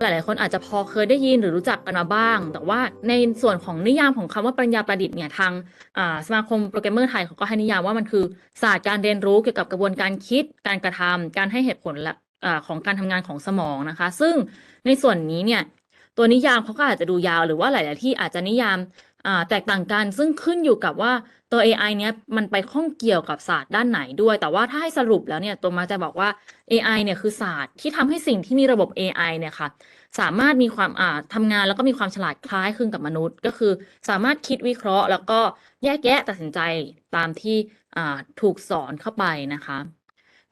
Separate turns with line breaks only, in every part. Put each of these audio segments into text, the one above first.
หลาย ๆ คนอาจจะพอเคยได้ยินหรือรู้จักกันมาบ้าง แต่ว่าในส่วนของนิยามของคำว่าปัญญาประดิษฐ์เนี่ยทางสมาคมโปรแกรมเมอร์ไทยเขาก็ให้นิยามว่ามันคือศาสตร์การเรียนรู้เกี่ยวกับกระบวนการคิด การกระทำการให้เหตุผลและของการทำงานของสมองนะคะ ซึ่งในส่วนนี้เนี่ยตัวนิยามเขาก็อาจจะดูยาวหรือว่าหลาย ๆ ที่อาจจะนิยาม อ่าแตกต่างกันซึ่งขึ้นอยู่กับว่าตัว AI เนี้ยมันไปข้องเกี่ยวกับศาสตร์ด้านไหนด้วย แต่ว่าถ้าให้สรุปแล้วเนี่ยตัวมาจะบอกว่า AI เนี่ยคือศาสตร์ที่ทำให้สิ่งที่มีระบบ AI เนี่ยค่ะ สามารถมีความอ่าทำงานแล้วก็มีความฉลาดคล้ายคลึงกับมนุษย์ ก็คือสามารถคิดวิเคราะห์ แล้วก็แยกแยะตัดสินใจตามที่อ่าถูกสอนเข้าไปนะคะ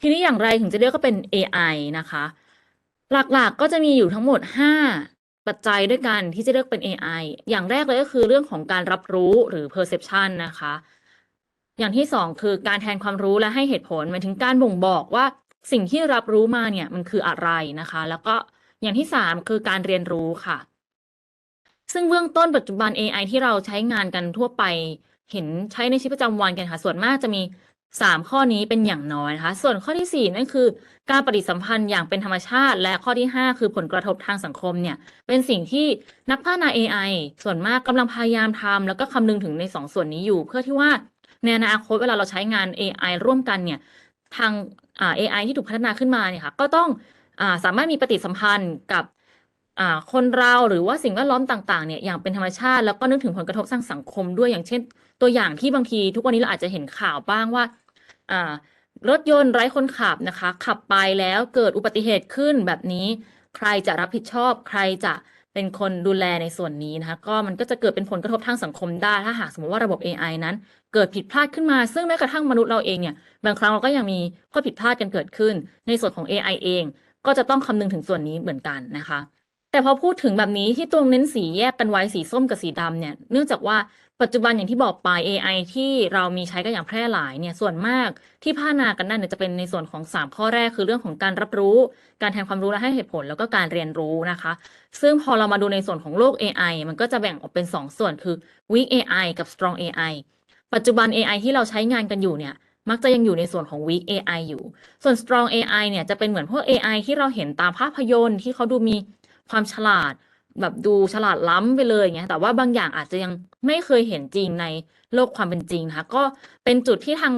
ทีนี้อย่างไรถึงจะเรียกว่าเป็น AI นะคะ หลักๆก็จะมีอยู่ทั้งหมด 5 ปัจจัยด้วยกันที่จะเรียกเป็น AI อย่างแรกเลยก็คือเรื่องของการรับรู้หรือ perception นะคะ อย่างที่สองคือการแทนความรู้และให้เหตุผลหมายถึงการบ่งบอกว่าสิ่งที่รับรู้มาเนี่ยมันคืออะไรนะคะ แล้วก็อย่างที่สามคือการเรียนรู้ค่ะ ซึ่งเบื้องต้นปัจจุบัน AI ที่เราใช้งานกันทั่วไป เห็นใช้ในชีวิตประจำวันกันค่ะส่วนมากจะมี สามข้อนี้เป็นอย่างน้อยนะคะ ส่วนข้อที่สี่นั่นคือ การปฏิสัมพันธ์อย่างเป็นธรรมชาติ และข้อที่ห้าคือผลกระทบทางสังคมเนี่ย เป็นสิ่งที่นักพัฒนา AI ส่วนมากกำลังพยายามทำแล้วก็คำนึงถึงในสองส่วนนี้อยู่ เพื่อที่ว่าในอนาคตเวลาเราใช้งาน AI ร่วมกันเนี่ยทางอ่า AI ที่ถูกพัฒนาขึ้นมาเนี่ยค่ะก็ต้องอ่าสามารถมีปฏิสัมพันธ์กับคนเราหรือว่าสิ่งแวดล้อมต่างๆเนี่ยอย่างเป็นธรรมชาติ แล้วก็นึกถึงผลกระทบทางสังคมด้วยอย่างเช่น ตัวอย่างที่บางทีทุกวันนี้เราอาจจะเห็นข่าวบ้างว่า อ่ารถยนต์ไร้คนขับนะคะ ขับไปแล้วเกิดอุบัติเหตุขึ้นแบบนี้ ใครจะรับผิดชอบ ใครจะเป็นคนดูแลในส่วนนี้นะคะ ก็มันก็จะเกิดเป็นผลกระทบทางสังคมได้ ถ้าหากสมมติว่าระบบ AI นั้น เกิดผิดพลาดขึ้นมา ซึ่งแม้กระทั่งมนุษย์เราเองเนี่ย บางครั้งเราก็ยังมีข้อผิดพลาดกันเกิดขึ้น ในส่วนของ AI เอง ก็จะต้องคำนึงถึงส่วนนี้เหมือนกันนะคะ แต่พอพูดถึงแบบนี้ที่ตรงเน้นสีแยกกันไว้สีส้มกับสีดำเนี่ย เนื่องจากว่า ปัจจุบันอย่างที่บอกไป AI ที่เรามีใช้กันอย่างแพร่หลายเนี่ยส่วนมากที่พัฒนากันได้เนี่ยจะเป็นในส่วนของ 3 ข้อแรกคือเรื่องของการรับรู้ การแทนความรู้และให้เหตุผล แล้วก็การเรียนรู้นะคะ ซึ่งพอเรามาดูในส่วนของโลก AI มันก็จะแบ่งออกเป็น 2 ส่วนคือ weak AI กับ strong AI ปัจจุบัน AI ที่เราใช้งานกันอยู่เนี่ยมักจะยังอยู่ในส่วนของ weak AI อยู่ ส่วน strong AI เนี่ยจะเป็นเหมือนพวก AI ที่เราเห็นตามภาพยนตร์ที่เขาดูมีความฉลาด แบบดูฉลาดล้ำไปเลยอย่างเงี้ย แต่ว่าบางอย่างอาจจะยังไม่เคยเห็นจริงในโลกความเป็นจริงนะคะก็เป็นจุดที่ทาง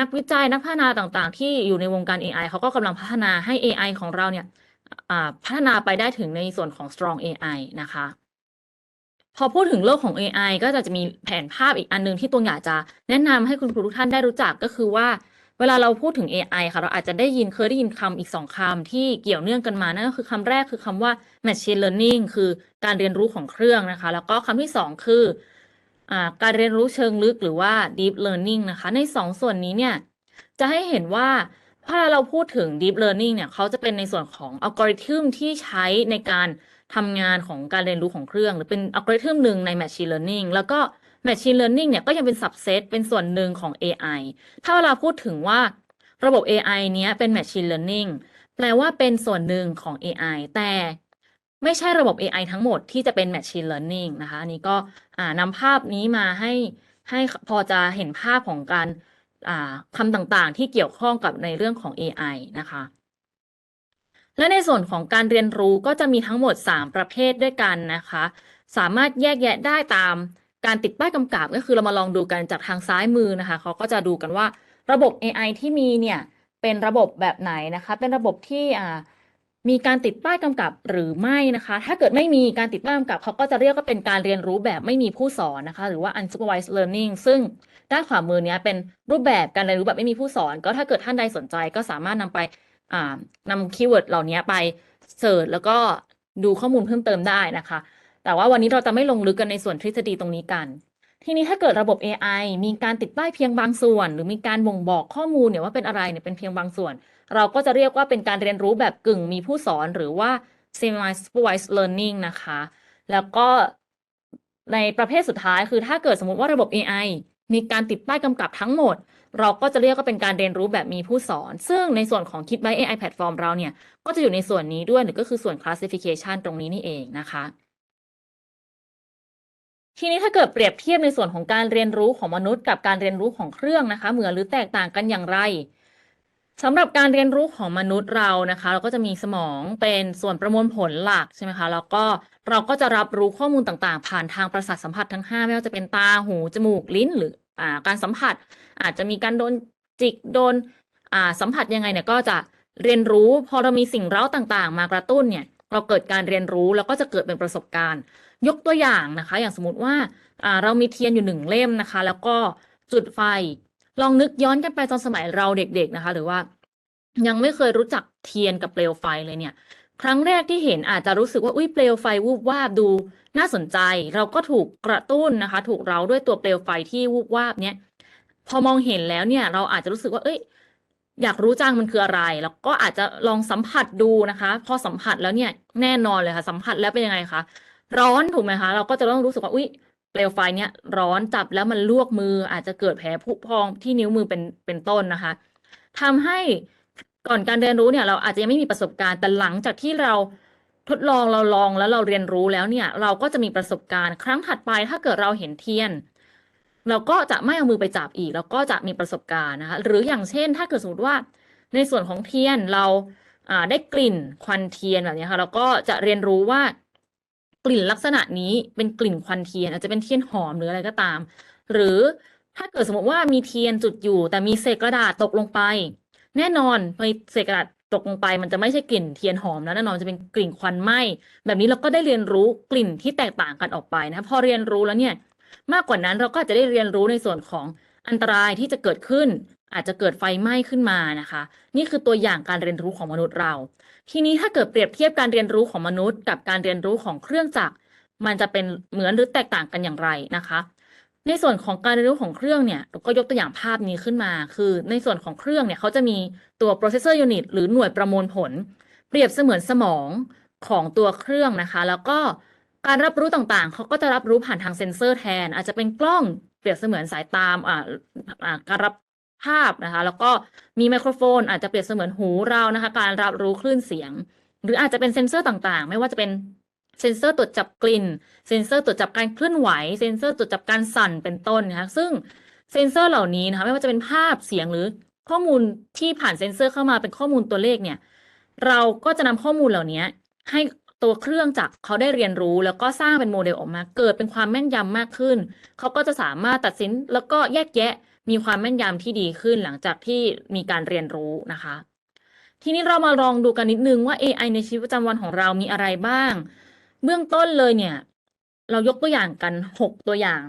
นักวิจัยนักพัฒนาต่างๆ ที่อยู่ในวงการ AI เขาก็กำลังพัฒนาให้ AI ของเราเนี่ยพัฒนาไปได้ถึงในส่วนของ strong AI นะคะ พอพูดถึงโลกของ AI ก็จะมีแผนภาพอีกอันหนึงที่ตัวอยากจะแนะนำให้คุณครูทุกท่านได้รู้จักก็คือว่า เวลาเราพูดถึง AI ค่ะ เราอาจจะได้ยินเคยได้ยินคำอีกสองคำที่เกี่ยวเนื่องกันมา นั่นก็คือคำแรกคือคำว่า machine learning คือการเรียนรู้ของเครื่องนะคะ แล้วก็คำที่สองคืออการเรียนรู้เชิงลึกหรือว่า deep learning นะคะ ในสองส่วนนี้เนี่ย จะให้เห็นว่าถ้าเราพูดถึง deep learning เนี่ยเขาจะเป็นในส่วนของอัลกอริทึมที่ใช้ในการทำงานของการเรียนรู้ของเครื่อง หรือเป็นอัลกอริทึมหนึ่งใน machine learning แล้วก็ machine learning เนี่ยก็ยังเป็น subset เป็นส่วนหนึ่งของ AI ถ้าเวลาพูดถึงว่าระบบ AI เนี้ยเป็น machine learning แปลว่าเป็นส่วนหนึ่งของ AI แต่ไม่ใช่ระบบ AI ทั้งหมดที่จะเป็น machine learning นะคะอันนี้ก็นำภาพนี้มาให้ให้พอจะเห็นภาพของการคำต่างๆ ที่เกี่ยวข้องกับในเรื่องของ AI นะคะ และในส่วนของการเรียนรู้ก็จะมีทั้งหมด 3 ประเภทด้วยกันนะคะ สามารถแยกแยะได้ตาม การติดป้ายกำกับก็คือเรามาลองดูกันจากทางซ้ายมือนะคะเขาก็จะดูกันว่าระบบ AI ที่มีเนี่ยเป็นระบบแบบไหนนะคะ เป็นระบบที่อ่ามีการติดป้ายกำกับหรือไม่นะคะ ถ้าเกิดไม่มีการติดป้ายกำกับเขาก็จะเรียกว่าเป็นการเรียนรู้แบบไม่มีผู้สอนนะคะ หรือว่า unsupervised learning ซึ่งด้านขวามือเนี้ยเป็นรูปแบบการเรียนรู้แบบไม่มีผู้สอน ก็ถ้าเกิดท่านใดสนใจก็สามารถนำไปนำคีย์เวิร์ดเหล่านี้ไปเสิร์ชแล้วก็ดูข้อมูลเพิ่มเติมได้นะคะ แต่ว่าวันนี้เราจะไม่ลงลึกกันในส่วนทฤษฎีตรงนี้กัน ทีนี้ถ้าเกิดระบบ AI มีการติดป้ายเพียงบางส่วน หรือมีการบ่งบอกข้อมูลเนี่ยว่าเป็นอะไรเนี่ยเป็นเพียงบางส่วน เราก็จะเรียกว่าเป็นการเรียนรู้แบบกึ่งมีผู้สอนหรือว่า semi supervised learning นะคะ แล้วก็ในประเภทสุดท้ายคือถ้าเกิดสมมติว่าระบบ AI มีการติดป้ายกำกับทั้งหมด เราก็จะเรียกว่าเป็นการเรียนรู้แบบมีผู้สอน ซึ่งในส่วนของ Kit by AI Platform เราเนี่ย ก็จะอยู่ในส่วนนี้ด้วยหรือก็คือส่วน classification ตรงนี้นี่เองนะคะ ทีนี้ถ้าเกิดเปรียบเทียบในส่วนของการเรียนรู้ของมนุษย์ กับการเรียนรู้ของเครื่องนะคะ เหมือนหรือแตกต่างกันอย่างไรสำหรับการเรียนรู้ของมนุษย์เรานะคะ เราก็จะมีสมองเป็นส่วนประมวลผลหลักใช่ไหมคะแล้วก็เราก็จะรับรู้ข้อมูลต่างๆ ผ่านทางประสาทสัมผัสทั้ง 5 ไม่ว่าจะเป็นตาหูจมูกลิ้นหรืออการสัมผัส อาจจะมีการโดนจิกโดนสัมผัสยังไงเนี่ยก็จะเรียนรู้พอเรามีสิ่งเร้าต่างๆ มากระตุ้นเนี่ย เราเกิดการเรียนรู้แล้วก็จะเกิดเป็นประสบการณ์ ยกตัวอย่างนะคะ อย่างสมมติว่าเรามีเทียนอยู่หนึ่งเล่มนะคะ แล้วก็จุดไฟลองนึกย้อนกันไปตอนสมัยเราเด็กๆนะคะ หรือว่ายังไม่เคยรู้จักเทียนกับเปลวไฟเลยเนี่ย ครั้งแรกที่เห็นอาจจะรู้สึกว่าอุ้ยเปลวไฟวูบวาบดูน่าสนใจ เราก็ถูกกระตุ้นนะคะ ถูกเราด้วยตัวเปลวไฟที่วูบวาบเนี่ยพอมองเห็นแล้วเนี่ย เราอาจจะรู้สึกว่าเอ้ย อยากรู้จังมันคืออะไร แล้วก็อาจจะลองสัมผัสดูนะคะ พอสัมผัสแล้วเนี่ยแน่นอนเลยค่ะ สัมผัสแล้วเป็นยังไงคะร้อนถูกไหมคะ เราก็จะต้องรู้สึกว่าอุ้ยเปลวไฟเนี่ยร้อนจับแล้วมันลวกมือ อาจจะเกิดแผลผุพองที่นิ้วมือเป็นเป็นต้นนะคะทำให้ก่อนการเรียนรู้เนี่ย เราอาจจะยังไม่มีประสบการณ์แต่หลังจากที่เราทดลองเราลองแล้วเราเรียนรู้แล้วเนี่ย เราก็จะมีประสบการณ์ ครั้งถัดไปถ้าเกิดเราเห็นเทียน เราก็จะไม่เอามือไปจับอีก แล้วก็จะมีประสบการณ์นะคะหรืออย่างเช่น ถ้าเกิดสมมติว่าในส่วนของเทียนเราได้กลิ่นควันเทียนแบบนี้ค่ะเราก็จะเรียนรู้ว่ากลิ่นลักษณะนี้เป็นกลิ่นควันเทียน อาจจะเป็นเทียนหอมหรืออะไรก็ตาม หรือถ้าเกิดสมมติว่ามีเทียนจุดอยู่ แต่มีเศษกระดาษตกลงไป แน่นอนพอเศษกระดาษตกลงไปมันจะไม่ใช่กลิ่นเทียนหอมแล้วแน่นอนจะเป็นกลิ่นควันไหม้แบบนี้เราก็ได้เรียนรู้กลิ่นที่แตกต่างกันออกไปนะพอเรียนรู้แล้วเนี่ย มากกว่านั้นเราก็จจะได้เรียนรู้ในส่วนของอันตรายที่จะเกิดขึ้น อาจจะเกิดไฟไหม้ขึ้นมานะคะ นี่คือตัวอย่างการเรียนรู้ของมนุษย์เรา ทีนี้ถ้าเกิดเปรียบเทียบการเรียนรู้ของมนุษย์ กับการเรียนรู้ของเครื่องจักรมันจะเป็นเหมือนหรือแตกต่างกันอย่างไรนะคะ ในส่วนของการเรียนรู้ของเครื่องเนี่ยเราก็ยกตัวอย่างภาพนี้ขึ้นมา คือในส่วนของเครื่องเนี่ยเขาจะมีตัว processor unit หรือหน่วยประมวลผล เปรียบเสมือนสมองของตัวเครื่องนะคะ แล้วก็ การรับรู้ต่างๆ เขาก็จะรับรู้ผ่านทางเซ็นเซอร์แทน อาจจะเป็นกล้องเปรียบเสมือนสายตามอ่าการรับภาพนะคะ แล้วก็มีไมโครโฟน อาจจะเปรียบเสมือนหูเรานะคะ การรับรู้คลื่นเสียง หรืออาจจะเป็นเซ็นเซอร์ต่างๆ ไม่ว่าจะเป็นเซ็นเซอร์ตรวจจับกลิ่น เซ็นเซอร์ตรวจจับการเคลื่อนไหว เซ็นเซอร์ตรวจจับการสั่นเป็นต้นนะคะซึ่งเซ็นเซอร์เหล่านี้นะคะไม่ว่าจะเป็นภาพเสียงหรือข้อมูลที่ผ่านเซ็นเซอร์เข้ามาเป็นข้อมูลตัวเลขเนี่ย เราก็จะนำข้อมูลเหล่านี้ให้ ตัวเครื่องจักรเขาได้เรียนรู้ แล้วก็สร้างเป็นโมเดลออกมา เกิดเป็นความแม่นยำมากขึ้น เขาก็จะสามารถตัดสินแล้วก็แยกแยะมีความแม่นยำที่ดีขึ้นหลังจากที่มีการเรียนรู้นะคะ ทีนี้เรามาลองดูกันนิดนึงว่า AI ในชีวิตประจำวันของเรามีอะไรบ้าง เบื้องต้นเลยเนี่ย เรายกตัวอย่างกันหกตัวอย่าง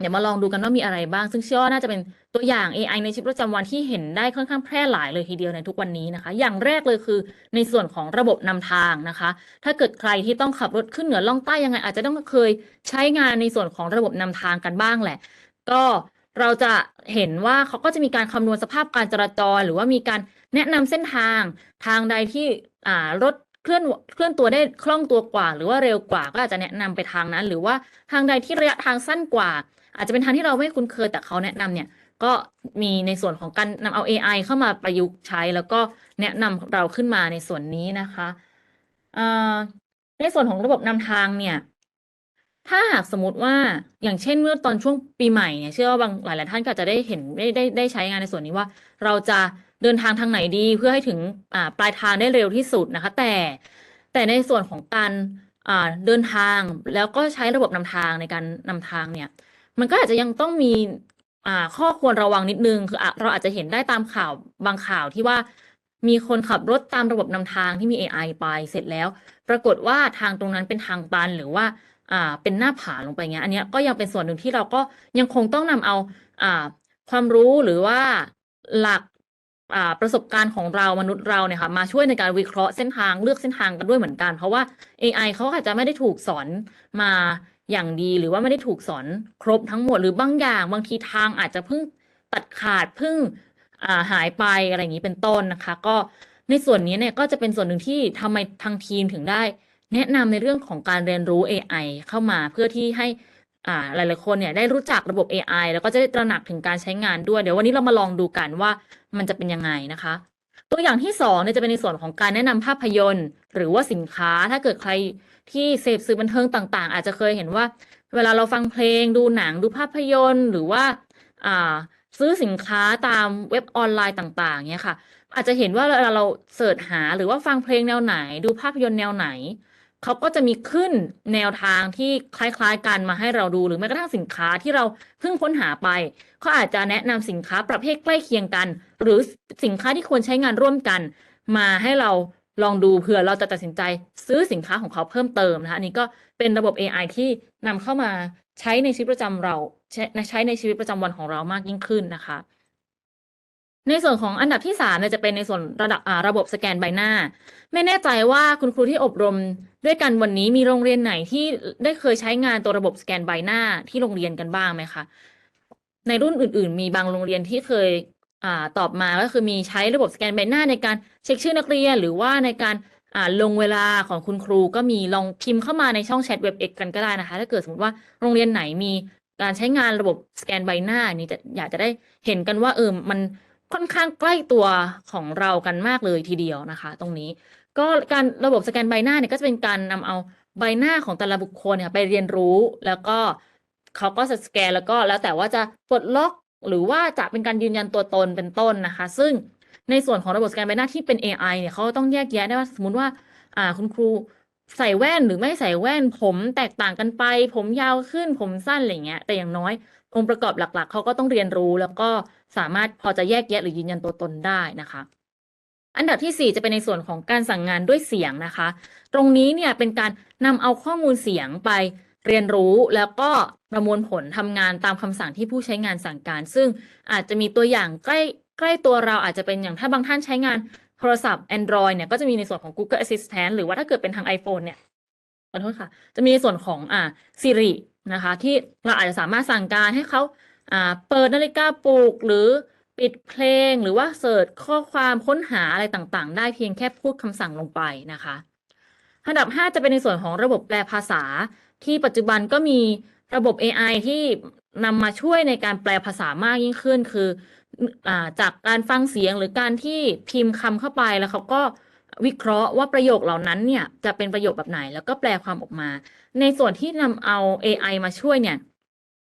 เดี๋ยวมาลองดูกันว่ามีอะไรบ้าง ซึ่งเชื่อว่าน่าจะเป็นตัวอย่าง AI ในชีวิตประจำวันที่เห็นได้ค่อนข้างแพร่หลายเลยทีเดียวในทุกวันนี้นะคะ อย่างแรกเลยคือในส่วนของระบบนำทางนะคะ ถ้าเกิดใครที่ต้องขับรถขึ้นเหนือล่องใต้ยังไง อาจจะต้องเคยใช้งานในส่วนของระบบนำทางกันบ้างแหละ ก็เราจะเห็นว่าเขาก็จะมีการคำนวณสภาพการจราจร หรือว่ามีการแนะนำเส้นทางทางใดที่รถเคลื่อนเคลื่อนตัวได้คล่องตัวกว่า หรือว่าเร็วกว่าก็อาจจะแนะนำไปทางนั้น หรือว่าทางใดที่ระยะทางสั้นกว่า อาจจะเป็นทางที่เราไม่คุ้นเคยแต่เขาแนะนำเนี่ยก็มีในส่วนของการนำเอา AI เข้ามาประยุกต์ใช้ แล้วก็แนะนำเราขึ้นมาในส่วนนี้นะคะในส่วนของระบบนำทางเนี่ย ถ้าหากสมมติว่าอย่างเช่นเมื่อตอนช่วงปีใหม่เนี่ยเชื่อว่าบางหลาย ๆ ท่านก็จะได้เห็นได้ได้ได้ใช้งานในส่วนนี้ว่า เราจะเดินทางทางไหนดีเพื่อให้ถึงปลายทางได้เร็วที่สุดนะคะ แต่แต่ในส่วนของการเดินทางแล้วก็ใช้ระบบนำทางในการนำทางเนี่ย มันก็อาจจะยังต้องมีอ่าข้อควรระวังนิดนึง คืออะเราอาจจะเห็นได้ตามข่าวบางข่าวที่ว่ามีคนขับรถตามระบบนำทางที่มี AI ไปเสร็จแล้ว ปรากฏว่าทางตรงนั้นเป็นทางตันหรือว่าอ่าเป็นหน้าผาลงไปเงี้ย อันเนี้ยก็ยังเป็นส่วนหนึ่งที่เราก็ยังคงต้องนำเอาอ่าความรู้หรือว่าหลักประสบการณ์ของเรามนุษย์เราเนี่ยค่ะมาช่วยในการวิเคราะห์เส้นทางเลือกเส้นทางกันด้วยเหมือนกัน เพราะว่า AI เขาอาจจะไม่ได้ถูกสอนมา อย่างดีหรือว่าไม่ได้ถูกสอนครบทั้งหมดหรือบางอย่าง บางทีทางอาจจะเพิ่งตัดขาดเพิ่งาหายไปอะไรอย่างนี้เป็นต้นนะคะ ก็ในส่วนนี้เนี่ยก็จะเป็นส่วนหนึ่งที่ทำไมทางทีมถึงได้ แนะนำในเรื่องของการเรียนรู้ AI เข้ามาเพื่อที่ให้อ่าหลายๆคนเนี่ยได้รู้จักระบบ AI แล้วก็จะได้ตระหนักถึงการใช้งานด้วย เดี๋ยววันนี้เรามาลองดูกันว่ามันจะเป็นยังไงนะคะ ตัวอย่างที่สองเนี่ยจะเป็นในส่วนของการแนะนำภาพยนตร์ หรือว่าสินค้าถ้าเกิดใคร ที่เสพสื่อบันเทิงต่าง ๆ อาจจะเคยเห็นว่า เวลาเราฟังเพลงดูหนังดูภาพยนตร์ หรือว่าอ่าซื้อสินค้าตามเว็บออนไลน์ต่าง ๆเนี่ยค่ะ อาจจะเห็นว่าเวลาเราเสิร์ชหาหรือว่าฟังเพลงแนวไหน ดูภาพยนตร์แนวไหนเขาก็จะมีขึ้นแนวทางที่คล้ายๆกันมาให้เราดูหรือแม้กระทั่งสินค้าที่เราเพิ่งค้นหาไปเขาอาจจะแนะนำสินค้าประเภทใกล้เคียงกัน หรือสินค้าที่ควรใช้งานร่วมกัน มาให้เรา ลองดูเผื่อเราจะตัดสินใจซื้อสินค้าของเขาเพิ่มเติมนะคะอันนี้ก็เป็นระบบ AI ที่นำเข้ามาใช้ในชีวิตประจำเราใช้ใช้ในชีวิตประจำวันของเรามากยิ่งขึ้นนะคะ ในส่วนของอันดับที่สามเนี่ยจะเป็นในส่วนระดับระบบสแกนใบหน้า ไม่แน่ใจว่าคุณครูที่อบรมด้วยกันวันนี้มีโรงเรียนไหนที่ได้เคยใช้งานตัวระบบสแกนใบหน้าที่โรงเรียนกันบ้างไหมคะในรุ่นอื่น ๆ มีบางโรงเรียนที่เคย อ่าตอบมาก็คือมีใช้ระบบสแกนใบหน้าในการเช็คชื่อนักเรียน หรือว่าในการอ่าลงเวลาของคุณครูก็มีลองพิมพ์เข้ามาในช่องแชทเว็บเอกกันก็ได้นะคะ ถ้าเกิดสมมติว่าโรงเรียนไหนมีการใช้งานระบบสแกนใบหน้านี่จะอยากจะได้เห็นกันว่าเออมันค่อนข้างใกล้ตัวของเรากันมากเลยทีเดียวนะคะ ตรงนี้ ก็การระบบสแกนใบหน้าเนี่ยก็จะเป็นการนำเอาใบหน้าของแต่ละบุคคลเนี่ยไปเรียนรู้แล้วก็เขาก็จะสแกนแล้วก็แล้วแต่ว่าจะปลดล็อก หรือว่าจะเป็นการยืนยันตัวตนเป็นต้นนะคะ ซึ่งในส่วนของระบบสแกนใบหน้าที่เป็น AI เนี่ยเขาต้องแยกแยะได้ว่าสมมติว่า อ่าคุณครูใส่แว่นหรือไม่ใส่แว่นผมแตกต่างกันไป ผมยาวขึ้นผมสั้นอะไรเงี้ย แต่อย่างน้อยองค์ประกอบหลักๆ เขาก็ต้องเรียนรู้แล้วก็สามารถพอจะแยกแยะหรือยืนยันตัวตนได้นะคะ อันดับที่สี่จะเป็นในส่วนของการสั่งงานด้วยเสียงนะคะ ตรงนี้เนี่ยเป็นการนำเอาข้อมูลเสียงไปเรียนรู้แล้วก็ ประมวลผลทำงานตามคำสั่งที่ผู้ใช้งานสั่งการ ซึ่งอาจจะมีตัวอย่างใกล้ใกล้ตัวเราอาจจะเป็นอย่างถ้าบางท่านใช้งานโทรศัพท์ Android เนี่ยก็จะมีในส่วนของ Google Assistant หรือว่าถ้าเกิดเป็นทาง iPhone เนี่ยขอโทษค่ะ จะมีในส่วนของอ่า Siri นะคะ ที่เราอาจจะสามารถสั่งการให้เขาอ่าเปิดนาฬิกาปลุกหรือปิดเพลงหรือว่าเสิร์ชข้อความค้นหาอะไรต่างๆ ได้เพียงแค่พูดคำสั่งลงไปนะคะอันดับ 5 จะเป็นในส่วนของระบบแปลภาษาที่ปัจจุบันก็มี ระบบ AI ที่นำมาช่วยในการแปลภาษามากยิ่งขึ้น คืออจากการฟังเสียงหรือการที่พิมพ์คำเข้าไปแล้วเขาก็วิเคราะห์ว่าประโยคเหล่านั้นเนี่ยจะเป็นประโยคแบบไหนแล้วก็แปลความออกมา ในส่วนที่นำเอา AI มาช่วยเนี่ย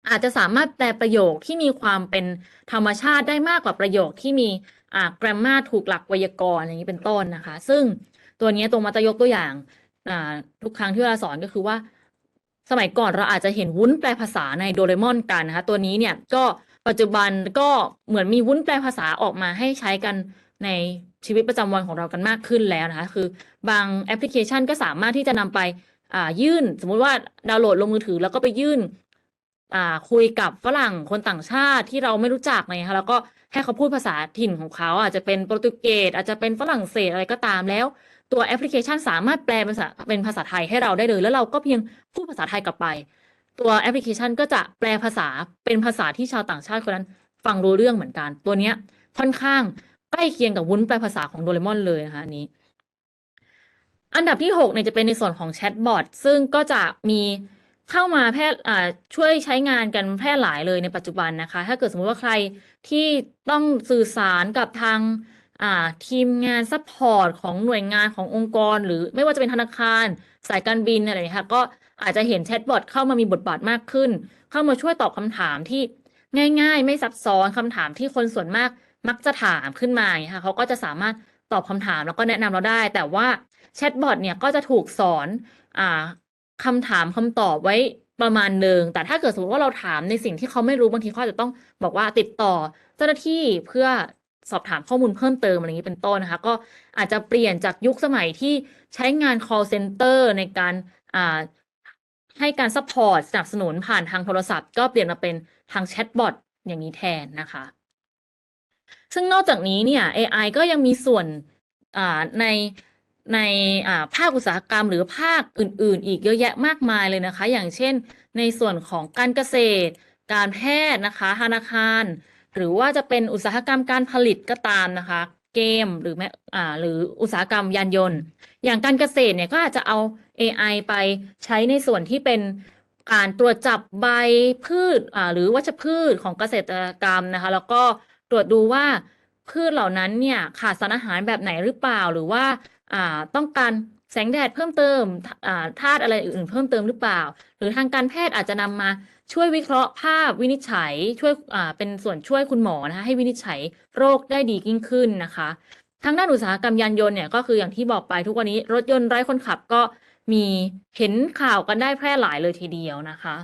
อาจจะสามารถแปลประโยคที่มีความเป็นธรรมชาติได้มากกว่าประโยคที่มีอ่า grammar ถูกหลักไวยากรณ์อย่างนี้เป็นต้นนะคะ ซึ่งตัวนี้ตรงมาจะยกตัวอย่างทุกครั้งที่เวลาสอนก็คือว่า สมัยก่อนเราอาจจะเห็นวุ้นแปลภาษาในโดเรมอนกันนะคะ ตัวนี้เนี่ยก็ปัจจุบันก็เหมือนมีวุ้นแปลภาษาออกมาให้ใช้กันในชีวิตประจำวันของเรากันมากขึ้นแล้วนะคะ คือบางแอปพลิเคชันก็สามารถที่จะนำไปยื่น สมมุติว่าดาวน์โหลดลงมือถือแล้วก็ไปยื่นคุยกับฝรั่งคนต่างชาติที่เราไม่รู้จักไรนะคะแล้วก็ให้เขาพูดภาษาถิ่นของเขา อาจจะเป็นโปรตุเกสอาจจะเป็นฝรั่งเศสอะไรก็ตามแล้ว ตัวแอปพลิเคชันสามารถแปลเป็นภาษาเป็นภาษาไทยให้เราได้เลย แล้วเราก็เพียงพูดภาษาไทยกลับไป ตัวแอปพลิเคชันก็จะแปลภาษาเป็นภาษาที่ชาวต่างชาติคนนั้นฟังรู้เรื่องเหมือนกัน ตัวเนี้ยค่อนข้างใกล้เคียงกับวุ้นแปลภาษาของโดเรมอนเลยนะคะอันนี้อันดับที่6เนี่ยจะเป็นในส่วนของแชทบอทซึ่งก็จะมีเข้ามาแพร่อ่าช่วยใช้งานกันแพร่หลายเลยในปัจจุบันนะคะ ถ้าเกิดสมมติว่าใครที่ต้องสื่อสารกับทาง อ่า ทีมงานซัพพอร์ตของหน่วยงานขององค์กร หรือไม่ว่าจะเป็นธนาคาร สายการบินอะไรอย่างเงี้ยค่ะก็อาจจะเห็นแชทบอทเข้ามามีบทบาทมากขึ้น เข้ามาช่วยตอบคำถามที่ง่าย ๆ ไม่ซับซ้อนคำถามที่คนส่วนมากมักจะถามขึ้นมาค่ะเขาก็จะสามารถตอบคำถามแล้วก็แนะนำเราได้ แต่ว่าแชทบอทเนี่ยก็จะถูกสอนอ่าคำถามคำตอบไว้ประมาณหนึ่งแต่ถ้าเกิดสมมติว่าเราถามในสิ่งที่เขาไม่รู้บางทีเขาจะต้องบอกว่าติดต่อ เจ้าหน้าที่เพื่อ สอบถามข้อมูลเพิ่มเติมอะไรอย่างนี้เป็นต้นนะคะ ก็อาจจะเปลี่ยนจากยุคสมัยที่ใช้งาน call center ในการให้การซัพพอร์ตสนับสนุนผ่านทางโทรศัพท์ ก็เปลี่ยนมาเป็นทางแชทบอทอย่างนี้แทนนะคะ ซึ่งนอกจากนี้เนี่ย AI ก็ยังมีส่วนในในภาคอุตสาหกรรมหรือภาคอื่น ๆ อีกเยอะแยะมากมายเลยนะคะ อย่างเช่น ในส่วนของการเกษตร การแพทย์นะคะธนาคาร หรือว่าจะเป็นอุตสาหกรรมการผลิตก็ตามนะคะ เกมหรือแม้อ่าหรืออุตสาหกรรมยานยนต์ อย่างการเกษตรเนี่ยก็อาจจะเอา AI ไปใช้ในส่วนที่เป็นการตรวจจับใบพืชอ่าหรือวัชพืชของเกษตรกรรมนะคะ แล้วก็ตรวจดูว่าพืชเหล่านั้นเนี่ยขาดสารอาหารแบบไหนหรือเปล่าหรือว่าอ่าต้องการ แสงแดดเพิ่มเติมธาตุอะไรอื่น ๆ เพิ่มเติมหรือเปล่า หรือทางการแพทย์อาจจะนำมาช่วยวิเคราะห์ภาพวินิจฉัยช่วยเป็นส่วนช่วยคุณหมอนะคะให้วินิจฉัยโรคได้ดียิ่งขึ้นนะคะ ทางด้านอุตสาหกรรมยานยนต์เนี่ยก็คืออย่างที่บอกไปทุกวันนี้รถยนต์ไร้คนขับก็มีเห็นข่าวกันได้แพร่หลายเลยทีเดียวนะคะ